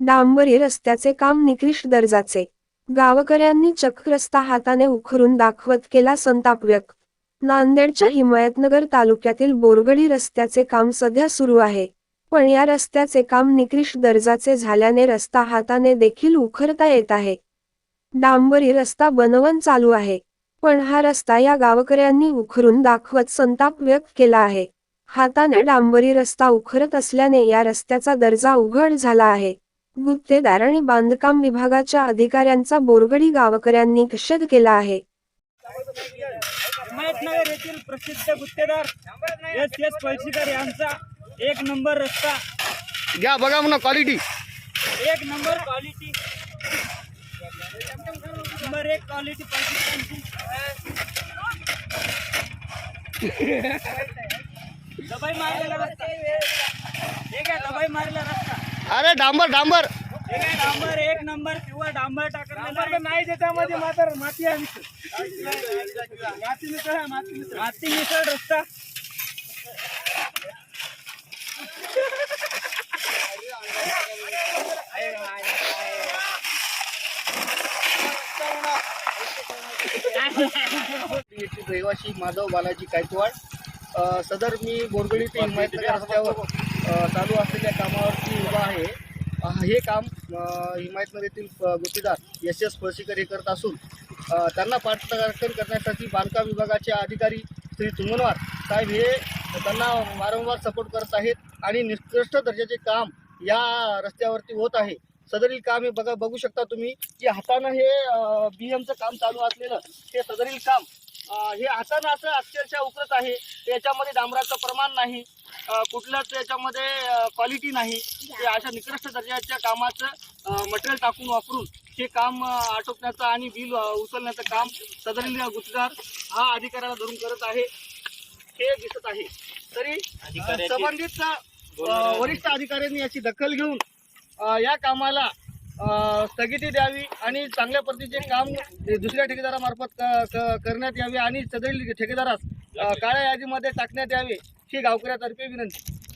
डांबरी रस्त्याचे काम निकृष्ट दर्जाचे. गावकऱ्यांनी चक्क रस्ता हाताने उखरून दाखवत केला संताप व्यक्त. नांदेडच्या हिमायतनगर तालुक्यातील बोरगडी रस्त्याचे काम सध्या सुरू आहे. पण या रस्त्याचे काम निकृष्ट दर्जाचे झाल्याने रस्ता हाताने देखील उखरता येत आहे. डांबरी रस्ता बनवण चालू आहे. पण हा रस्ता या गावकऱ्यांनी उखरून दाखवत संताप व्यक्त केला आहे. हाताने डांबरी रस्ता उखरत असल्याने या रस्त्याचा दर्जा उघड झाला आहे. गुत्तेदार आणि बांधकाम विभागाच्या अधिकाऱ्यांचा बोरगडी गावकऱ्यांनी निषेध केला आहे. हिमायतनगर येथील प्रसिद्ध गुत्तेदार एस. एस. पैशीकर यांचा एक नंबर रस्ता. घ्या बघा म्हणा क्वालिटी एक नंबर क्वालिटी नंबर एक क्वालिटी पैशीकरांची दबाई मारलेला रस्ता. हे काय दबाई मारलेला रस्ता. अरे डांबर डांबर. डांबर एक नंबर किंवा डांबर टाकलेला नाही. त्याच्यामध्ये मात्र माती आहे. माती मिसळ माती मिसळ. माती मिसळ रस्ता. रहिवासी माधव बालाजी गायकवाड. अ, सदर मी बोरगडी ते हिमायतनगर रस्त्यावर चालू असलेल्या कामावरती उभा आहे. हे काम हिमायतनगरीतील हिमायतनगर येथील गुत्तेदार एस एस फळशीकर हे करत असून त्यांना पाठराखण करण्यासाठी बांधकाम विभागाचे अधिकारी श्री तुंगनवार साहेब हे त्यांना वारंवार सपोर्ट करत आहेत आणि निकृष्ट दर्जाचे काम या रस्त्यावरती होत आहे. सदरील काम हे बघा बघू शकता तुम्ही की हातानं हे बी एमचं काम चालू असलेलं हे सदरील काम हे हातानं असं अक्षरशः उकरत आहे. याच्यामध्ये डांबराचं प्रमाण नाही. अं, कुठलंच याच्यामध्ये क्वालिटी नाही. ते अशा निकृष्ट दर्जाच्या कामाचं मटेरियल टाकून वापरून हे काम आटोपण्याचं आणि बिल उचलण्याचं काम सदरील गुत्तेदार हा अधिकाऱ्याला धरून करत आहे. हे दिसत आहे. तरी संबंधित वरिष्ठ अधिकाऱ्यांनी याची दखल घेऊन या कामाला स्थगिती द्यावी आणि चांगल्या पद्धतीचे काम दुसऱ्या ठेकेदारामार्फत करण्यात यावे आणि सदरील ठेकेदारास काळ्या यादीमध्ये टाकण्यात यावे. ही गावकऱ्यातर्फे विनंती.